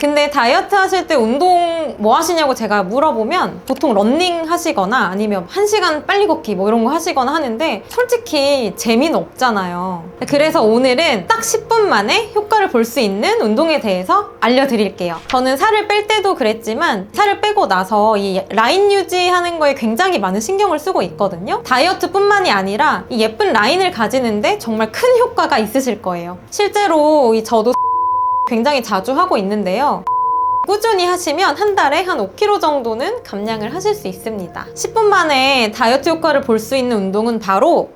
근데 다이어트 하실 때 운동 뭐 하시냐고 제가 물어보면 보통 런닝 하시거나 아니면 1시간 빨리 걷기 뭐 이런 거 하시거나 하는데 솔직히 재미는 없잖아요. 그래서 오늘은 딱 10분 만에 효과를 볼 수 있는 운동에 대해서 알려드릴게요. 저는 살을 뺄 때도 그랬지만 살을 빼고 나서 이 라인 유지하는 거에 굉장히 많은 신경을 쓰고 있거든요. 다이어트뿐만이 아니라 이 예쁜 라인을 가지는데 정말 큰 효과가 있으실 거예요. 실제로 이 저도 굉장히 자주 하고 있는데요. 꾸준히 하시면 한 달에 한 5kg 정도는 감량을 하실 수 있습니다. 10분 만에 다이어트 효과를 볼 수 있는 운동은 바로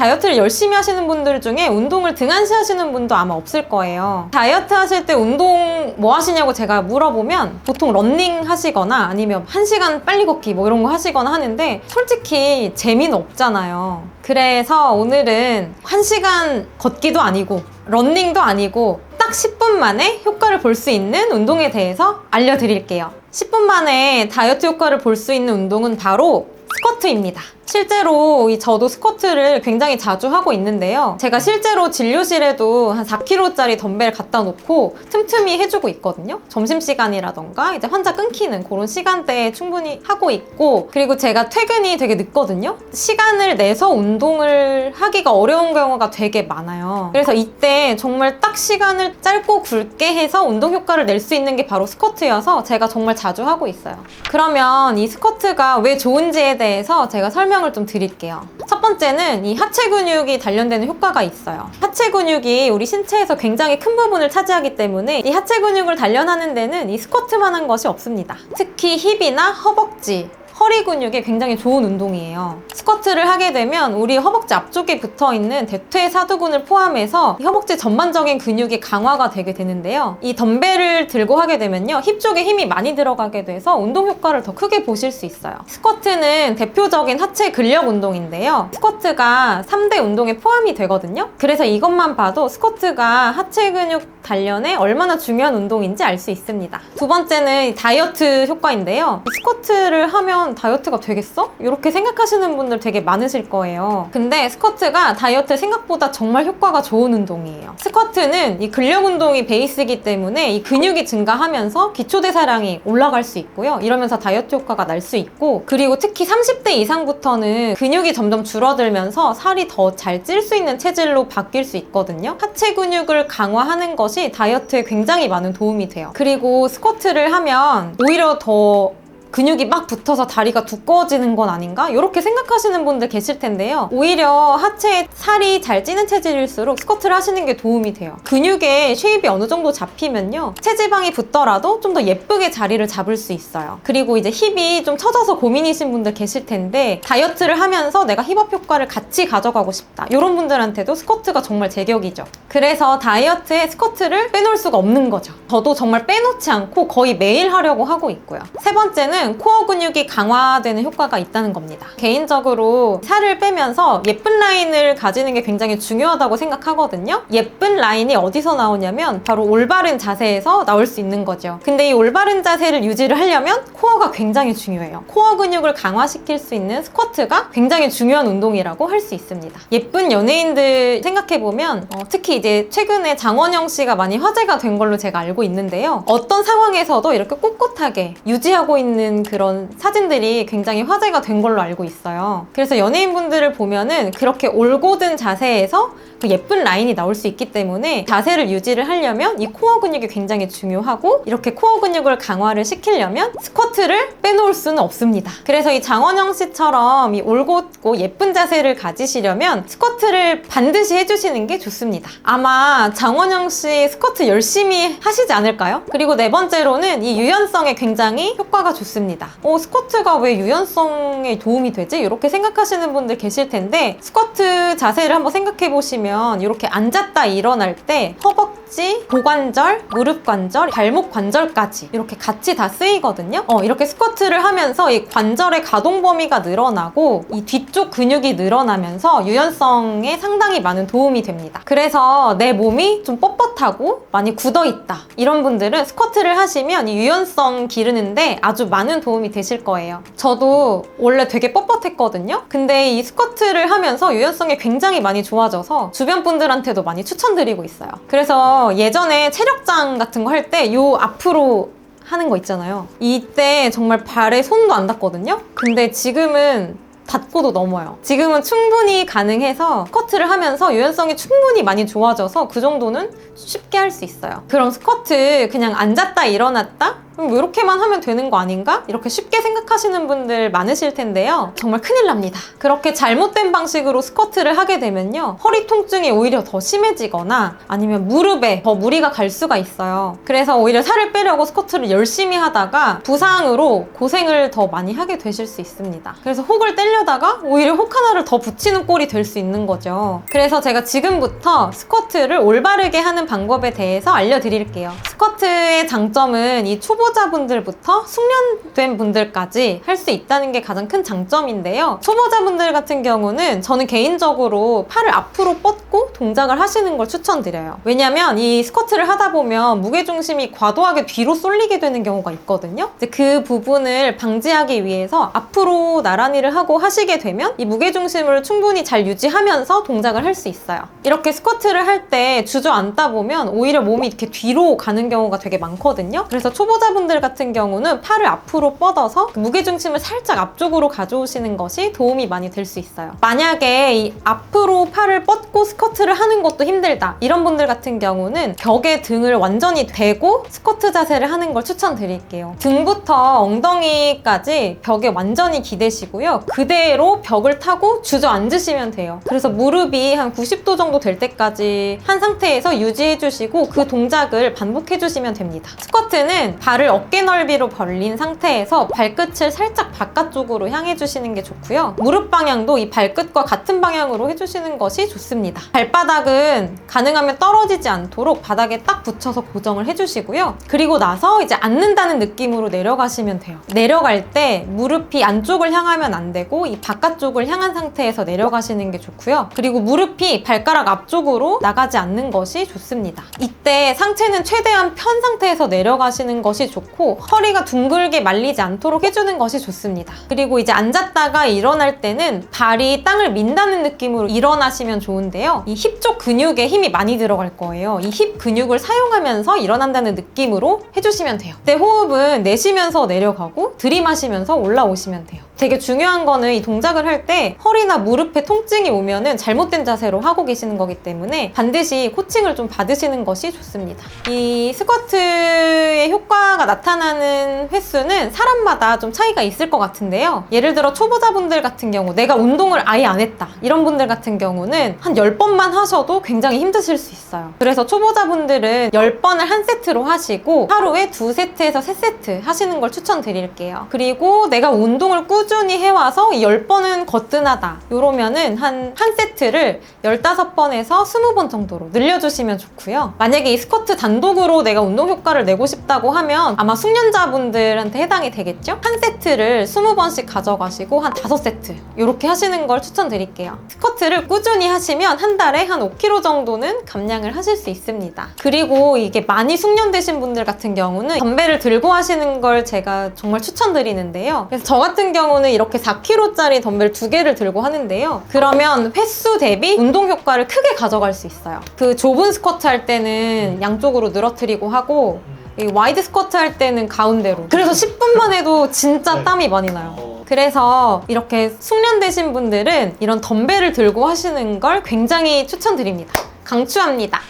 다이어트를 열심히 하시는 분들 중에 운동을 등한시 하시는 분도 아마 없을 거예요. 다이어트 하실 때 운동 뭐 하시냐고 제가 물어보면 보통 런닝 하시거나 아니면 1시간 빨리 걷기 뭐 이런 거 하시거나 하는데 솔직히 재미는 없잖아요. 그래서 오늘은 1시간 걷기도 아니고 런닝도 아니고 딱 10분 만에 효과를 볼 수 있는 운동에 대해서 알려드릴게요. 10분 만에 다이어트 효과를 볼 수 있는 운동은 바로 스쿼트입니다. 실제로 이 저도 스쿼트를 굉장히 자주 하고 있는데요. 제가 실제로 진료실에도 한 4kg짜리 덤벨 갖다 놓고 틈틈이 해주고 있거든요. 점심시간이라던가 이제 환자 끊기는 그런 시간대에 충분히 하고 있고 그리고 제가 퇴근이 되게 늦거든요. 시간을 내서 운동을 하기가 어려운 경우가 되게 많아요. 그래서 이때 정말 딱 시간을 짧고 굵게 해서 운동 효과를 낼 수 있는 게 바로 스쿼트여서 제가 정말 자주 하고 있어요. 그러면 이 스쿼트가 왜 좋은지에 대해서 제가 설명 을 좀 드릴게요. 첫 번째는 이 하체 근육이 단련되는 효과가 있어요. 하체 근육이 우리 신체에서 굉장히 큰 부분을 차지하기 때문에 이 하체 근육을 단련하는 데는 이 스쿼트만 한 것이 없습니다. 특히 힙이나 허벅지, 허리 근육에 굉장히 좋은 운동이에요. 스쿼트를 하게 되면 우리 허벅지 앞쪽에 붙어 있는 대퇴 사두근을 포함해서 이 허벅지 전반적인 근육이 강화가 되게 되는데요. 이 덤벨을 들고 하게 되면요. 힙 쪽에 힘이 많이 들어가게 돼서 운동 효과를 더 크게 보실 수 있어요. 스쿼트는 대표적인 하체 근력 운동인데요. 스쿼트가 3대 운동에 포함이 되거든요. 그래서 이것만 봐도 스쿼트가 하체 근육 단련에 얼마나 중요한 운동인지 알 수 있습니다. 두 번째는 다이어트 효과인데요. 스쿼트를 하면 다이어트가 되겠어? 이렇게 생각하시는 분들 되게 많으실 거예요. 근데 스쿼트가 다이어트 생각보다 정말 효과가 좋은 운동이에요. 스쿼트는 이 근력 운동이 베이스이기 때문에 이 근육이 증가하면서 기초 대사량이 올라갈 수 있고요. 이러면서 다이어트 효과가 날 수 있고 그리고 특히 30대 이상부터는 근육이 점점 줄어들면서 살이 더 잘 찔 수 있는 체질로 바뀔 수 있거든요. 하체 근육을 강화하는 것이 다이어트에 굉장히 많은 도움이 돼요. 그리고 스쿼트를 하면 오히려 더 근육이 막 붙어서 다리가 두꺼워지는 건 아닌가? 이렇게 생각하시는 분들 계실 텐데요. 오히려 하체에 살이 잘 찌는 체질일수록 스쿼트를 하시는 게 도움이 돼요. 근육의 쉐입이 어느 정도 잡히면요. 체지방이 붙더라도 좀 더 예쁘게 자리를 잡을 수 있어요. 그리고 이제 힙이 좀 처져서 고민이신 분들 계실 텐데 다이어트를 하면서 내가 힙업 효과를 같이 가져가고 싶다. 이런 분들한테도 스쿼트가 정말 제격이죠. 그래서 다이어트에 스쿼트를 빼놓을 수가 없는 거죠. 저도 정말 빼놓지 않고 거의 매일 하려고 하고 있고요. 세 번째는 코어 근육이 강화되는 효과가 있다는 겁니다. 개인적으로 살을 빼면서 예쁜 라인을 가지는 게 굉장히 중요하다고 생각하거든요. 예쁜 라인이 어디서 나오냐면 바로 올바른 자세에서 나올 수 있는 거죠. 근데 이 올바른 자세를 유지를 하려면 코어가 굉장히 중요해요. 코어 근육을 강화시킬 수 있는 스쿼트가 굉장히 중요한 운동이라고 할 수 있습니다. 예쁜 연예인들 생각해보면 어, 특히 이제 최근에 장원영 씨가 많이 화제가 된 걸로 제가 알고 있는데요. 어떤 상황에서도 이렇게 꼿꼿하게 유지하고 있는 그런 사진들이 굉장히 화제가 된 걸로 알고 있어요. 그래서 연예인분들을 보면은 그렇게 올곧은 자세에서 그 예쁜 라인이 나올 수 있기 때문에 자세를 유지를 하려면 이 코어 근육이 굉장히 중요하고 이렇게 코어 근육을 강화를 시키려면 스쿼트를 빼놓을 수는 없습니다. 그래서 이 장원영 씨처럼 이 올곧고 예쁜 자세를 가지시려면 스쿼트를 반드시 해주시는 게 좋습니다. 아마 장원영 씨 스쿼트 열심히 하시지 않을까요? 그리고 네 번째로는 이 유연성에 굉장히 효과가 좋습니다. 어, 스쿼트가 왜 유연성에 도움이 되지? 이렇게 생각하시는 분들 계실 텐데 스쿼트 자세를 한번 생각해 보시면 이렇게 앉았다 일어날 때 허벅지, 고관절, 무릎 관절, 발목 관절까지 이렇게 같이 다 쓰이거든요. 어, 이렇게 스쿼트를 하면서 이 관절의 가동 범위가 늘어나고 이 뒤쪽 근육이 늘어나면서 유연성에 상당히 많은 도움이 됩니다. 그래서 내 몸이 좀 뻣뻣하고 많이 굳어 있다. 이런 분들은 스쿼트를 하시면 이 유연성 기르는데 아주 많은 도움이 되실 거예요. 저도 원래 되게 뻣뻣했거든요. 근데 이 스쿼트를 하면서 유연성이 굉장히 많이 좋아져서 주변 분들한테도 많이 추천드리고 있어요. 그래서 예전에 체력장 같은 거 할 때 요 앞으로 하는 거 있잖아요. 이때 정말 발에 손도 안 닿거든요. 근데 지금은 닿고도 넘어요. 지금은 충분히 가능해서 스쿼트를 하면서 유연성이 충분히 많이 좋아져서 그 정도는 쉽게 할 수 있어요. 그럼 스쿼트 그냥 앉았다 일어났다? 그럼 이렇게만 하면 되는 거 아닌가? 이렇게 쉽게 생각하시는 분들 많으실 텐데요. 정말 큰일 납니다. 그렇게 잘못된 방식으로 스쿼트를 하게 되면요. 허리 통증이 오히려 더 심해지거나 아니면 무릎에 더 무리가 갈 수가 있어요. 그래서 오히려 살을 빼려고 스쿼트를 열심히 하다가 부상으로 고생을 더 많이 하게 되실 수 있습니다. 그래서 혹을 떼려다가 오히려 혹 하나를 더 붙이는 꼴이 될 수 있는 거죠. 그래서 제가 지금부터 스쿼트를 올바르게 하는 방법에 대해서 알려드릴게요. 스쿼트의 장점은 이 초보 자분들부터 숙련된 분들까지 할 수 있다는 게 가장 큰 장점인데요. 초보자분들 같은 경우는 저는 개인적으로 팔을 앞으로 뻗고 동작을 하시는 걸 추천드려요. 왜냐면 이 스쿼트를 하다 보면 무게중심이 과도하게 뒤로 쏠리게 되는 경우가 있거든요. 이제 그 부분을 방지하기 위해서 앞으로 나란히를 하고 하시게 되면 이 무게중심을 충분히 잘 유지하면서 동작을 할 수 있어요. 이렇게 스쿼트를 할 때 주저앉다 보면 오히려 몸이 이렇게 뒤로 가는 경우가 되게 많거든요. 그래서 초보자분들 같은 경우는 팔을 앞으로 뻗어서 그 무게중심을 살짝 앞쪽으로 가져오시는 것이 도움이 많이 될 수 있어요. 만약에 이 앞으로 팔을 뻗고 스쿼트를 하는 것도 힘들다. 이런 분들 같은 경우는 벽에 등을 완전히 대고 스쿼트 자세를 하는 걸 추천드릴게요. 등부터 엉덩이까지 벽에 완전히 기대시고요. 그대로 벽을 타고 주저앉으시면 돼요. 그래서 무릎이 한 90도 정도 될 때까지 한 상태에서 유지해 주시고 그 동작을 반복해 주시면 됩니다. 스쿼트는 발을 어깨 넓이로 벌린 상태에서 발끝을 살짝 바깥쪽으로 향해 주시는 게 좋고요. 무릎 방향도 이 발끝과 같은 방향으로 해주시는 것이 좋습니다. 발바 닥은 가능하면 떨어지지 않도록 바닥에 딱 붙여서 고정을 해주시고요. 그리고 나서 이제 앉는다는 느낌으로 내려가시면 돼요. 내려갈 때 무릎이 안쪽을 향하면 안 되고 이 바깥쪽을 향한 상태에서 내려가시는 게 좋고요. 그리고 무릎이 발가락 앞쪽으로 나가지 않는 것이 좋습니다. 이때 상체는 최대한 편 상태에서 내려가시는 것이 좋고 허리가 둥글게 말리지 않도록 해주는 것이 좋습니다. 그리고 이제 앉았다가 일어날 때는 발이 땅을 민다는 느낌으로 일어나시면 좋은데요. 이 힙쪽 근육에 힘이 많이 들어갈 거예요. 이 힙 근육을 사용하면서 일어난다는 느낌으로 해주시면 돼요. 그때 호흡은 내쉬면서 내려가고 들이마시면서 올라오시면 돼요. 되게 중요한 거는 이 동작을 할 때 허리나 무릎에 통증이 오면은 잘못된 자세로 하고 계시는 거기 때문에 반드시 코칭을 좀 받으시는 것이 좋습니다. 이 스쿼트의 효과가 나타나는 횟수는 사람마다 좀 차이가 있을 것 같은데요. 예를 들어 초보자분들 같은 경우 내가 운동을 아예 안 했다. 이런 분들 같은 경우는 한 10번만 하셔도 굉장히 힘드실 수 있어요. 그래서 초보자분들은 10번을 한 세트로 하시고 하루에 두 세트에서 세 세트 하시는 걸 추천드릴게요. 그리고 내가 운동을 꾸준히 해와서 이 10번은 거뜬하다. 이러면은 한, 한 세트를 15번에서 20번 정도로 늘려주시면 좋고요. 만약에 이 스쿼트 단독으로 내가 운동 효과를 내고 싶다고 하면 아마 숙련자분들한테 해당이 되겠죠? 한 세트를 20번씩 가져가시고 한 5세트 이렇게 하시는 걸 추천드릴게요. 스쿼트를 꾸준히 하시면 한 달에 한 5kg 정도는 감량을 하실 수 있습니다. 그리고 이게 많이 숙련되신 분들 같은 경우는 덤벨을 들고 하시는 걸 제가 정말 추천드리는데요. 그래서 저 같은 경우는 이렇게 4kg짜리 덤벨 두 개를 들고 하는데요. 그러면 횟수 대비 운동 효과를 크게 가져갈 수 있어요. 그 좁은 스쿼트 할 때는 양쪽으로 늘어뜨리고 하고 이 와이드 스쿼트 할 때는 가운데로. 그래서 10분만 해도 진짜 네. 땀이 많이 나요. 어, 그래서 이렇게 숙련되신 분들은 이런 덤벨을 들고 하시는 걸 굉장히 추천드립니다. 강추합니다.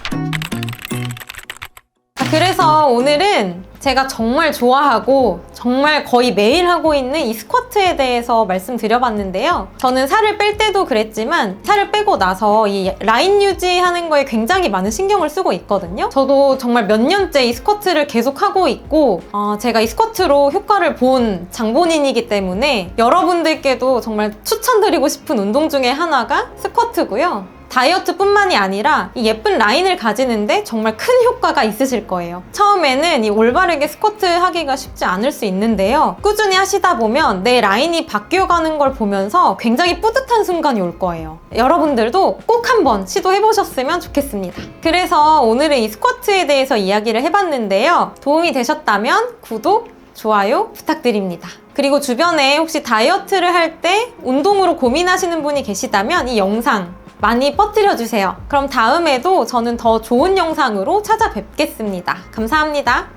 자, 그래서 오늘은 제가 정말 좋아하고 정말 거의 매일 하고 있는 이 스쿼트에 대해서 말씀드려봤는데요. 저는 살을 뺄 때도 그랬지만 살을 빼고 나서 이 라인 유지하는 거에 굉장히 많은 신경을 쓰고 있거든요. 저도 정말 몇 년째 이 스쿼트를 계속 하고 있고 어, 제가 이 스쿼트로 효과를 본 장본인이기 때문에 여러분들께도 정말 추천드리고 싶은 운동 중에 하나가 스쿼트고요. 다이어트뿐만이 아니라 이 예쁜 라인을 가지는데 정말 큰 효과가 있으실 거예요. 처음에는 이 올바르게 스쿼트 하기가 쉽지 않을 수 있는데요. 꾸준히 하시다 보면 내 라인이 바뀌어가는 걸 보면서 굉장히 뿌듯한 순간이 올 거예요. 여러분들도 꼭 한번 시도해 보셨으면 좋겠습니다. 그래서 오늘은 이 스쿼트에 대해서 이야기를 해봤는데요. 도움이 되셨다면 구독, 좋아요 부탁드립니다. 그리고 주변에 혹시 다이어트를 할 때 운동으로 고민하시는 분이 계시다면 이 영상 많이 퍼뜨려 주세요. 그럼 다음에도 저는 더 좋은 영상으로 찾아뵙겠습니다. 감사합니다.